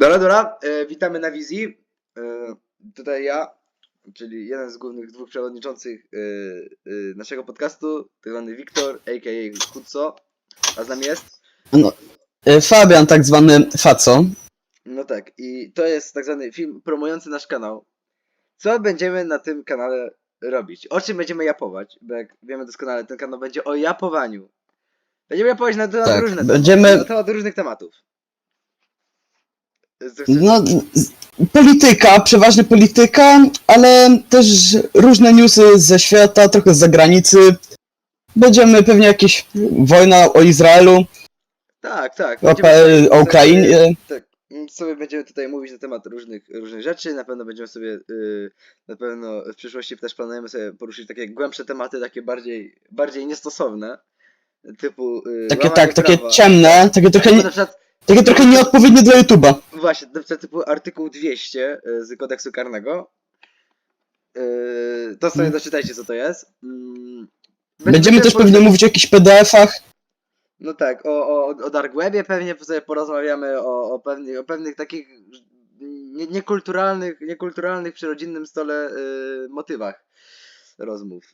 Dobra, dobra, e, witamy na wizji. E, tutaj ja, czyli jeden z głównych dwóch przewodniczących e, e, naszego podcastu, tak zwany Wiktor, a.k.a. Kutso, a z nami jest? E, Fabian, tak zwany Faco. No tak, i to jest tak zwany film promujący nasz kanał. Co będziemy na tym kanale robić? O czym będziemy japować? Bo jak wiemy doskonale, ten kanał będzie o japowaniu. Będziemy japować na temat Tak, różne będziemy- na temat różnych tematów. No, polityka, przeważnie polityka, ale też różne newsy ze świata, trochę z zagranicy. Będziemy pewnie jakieś wojna o Izraelu, Tak, tak. o, będziemy o Ukrainie. Tak, sobie będziemy tutaj mówić na temat różnych, różnych rzeczy. Na pewno będziemy sobie, y, na pewno w przyszłości też planujemy sobie poruszyć takie głębsze tematy, takie bardziej, bardziej niestosowne. Typu. y, Takie łamanie tak, takie prawa. ciemne, takie trochę, Typu nie- na przykład, takie trochę nieodpowiednie dla YouTube'a. Właśnie, przykład typu artykuł 200 y, z kodeksu karnego. Y, to sobie Mm. doczytajcie, co to jest. Mm, Będziemy też poruszać- pewnie mówić o jakichś PDF-ach. No tak, o, o, o Dark Webie pewnie sobie porozmawiamy, o, o, pewnych, o pewnych takich nie, niekulturalnych, niekulturalnych przy rodzinnym stole y, motywach rozmów.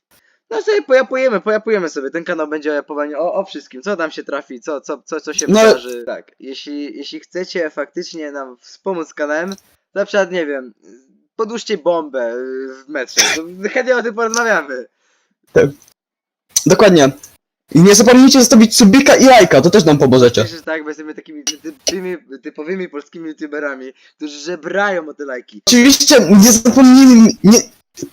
No sobie pojapujemy, pojapujemy sobie, ten kanał będzie o japowaniu, o, o wszystkim, co nam się trafi, co, co, co, co się No- wydarzy. Tak, jeśli, jeśli chcecie faktycznie nam wspomóc kanałem, na przykład, nie wiem, podłóżcie bombę y, w metrze, to chętnie o tym porozmawiamy. Dokładnie. I nie zapomnijcie zostawić subika i lajka, to też nam pomożecie. Myślę, że tak, bo jesteśmy takimi typowymi, typowymi polskimi youtuberami, którzy żebrają o te lajki. Oczywiście nie zapomnijmy, nie,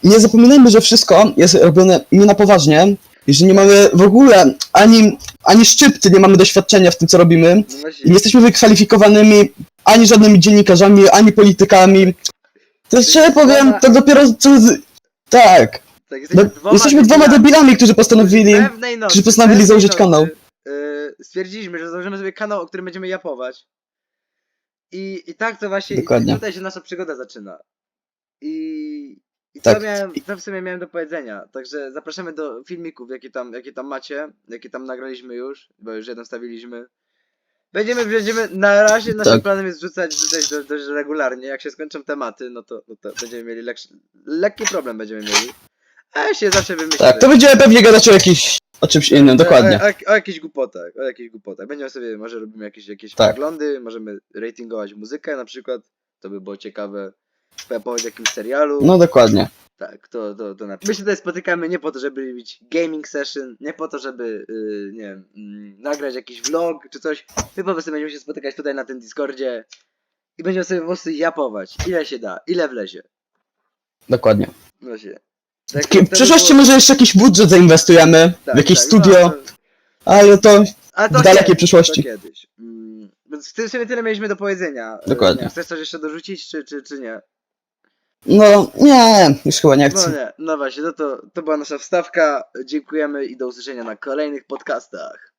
nie zapominajmy, że wszystko jest robione nie na poważnie i że nie mamy w ogóle ani, ani szczypty, nie mamy doświadczenia w tym, co robimy. I nie jesteśmy wykwalifikowanymi ani żadnymi dziennikarzami, ani politykami. To szczerze powiem, to dopiero co... z- Tak. tak, jesteśmy, No, dwoma jesteśmy dwoma debilami, którzy postanowili... nocy, którzy postanowili założyć nocy, kanał. Yy, stwierdziliśmy, że założymy sobie kanał, o którym będziemy japować. I, i tak to właśnie, Dokładnie. i tutaj się nasza przygoda zaczyna. I, i Tak. to, miałem, to w sumie miałem do powiedzenia. Także zapraszamy do filmików, jakie tam, jakie tam macie, jakie tam nagraliśmy już, bo już jeden stawiliśmy. Będziemy, będziemy, na razie naszym Tak. planem jest wrzucać, wrzucać dość, dość regularnie. Jak się skończą tematy, no to, no to będziemy mieli lekszy, lekki problem będziemy mieli. A się zawsze wymyślimy. Tak, to będziemy pewnie gadać o jakiś... o czymś innym, dokładnie. O, o, o jakichś głupotach, o jakichś głupotach. Będziemy sobie, może robimy jakieś, jakieś Tak. poglądy, możemy ratingować muzykę na przykład. To by było ciekawe. Powiedzieć o jakimś serialu. No dokładnie. Tak, to, to, to na... My się tutaj spotykamy nie po to, żeby robić gaming session, nie po to, żeby, yy, nie wiem, mm, nagrać jakiś vlog czy coś. My po prostu będziemy się spotykać tutaj na tym Discordzie i będziemy sobie po prostu japować. Ile się da, ile wlezie. Dokładnie. No się. Tak, W przyszłości było- może jeszcze jakiś budżet zainwestujemy tak, w jakieś tak, studio, no, ale to w dalekiej przyszłości. To kiedyś. Mm, Więc w tym sobie tyle mieliśmy do powiedzenia. Dokładnie. Chcesz coś jeszcze dorzucić, czy, czy, czy nie? No nie, już chyba nie No chcę. nie, no właśnie, no to, to była nasza wstawka. Dziękujemy i do usłyszenia na kolejnych podcastach.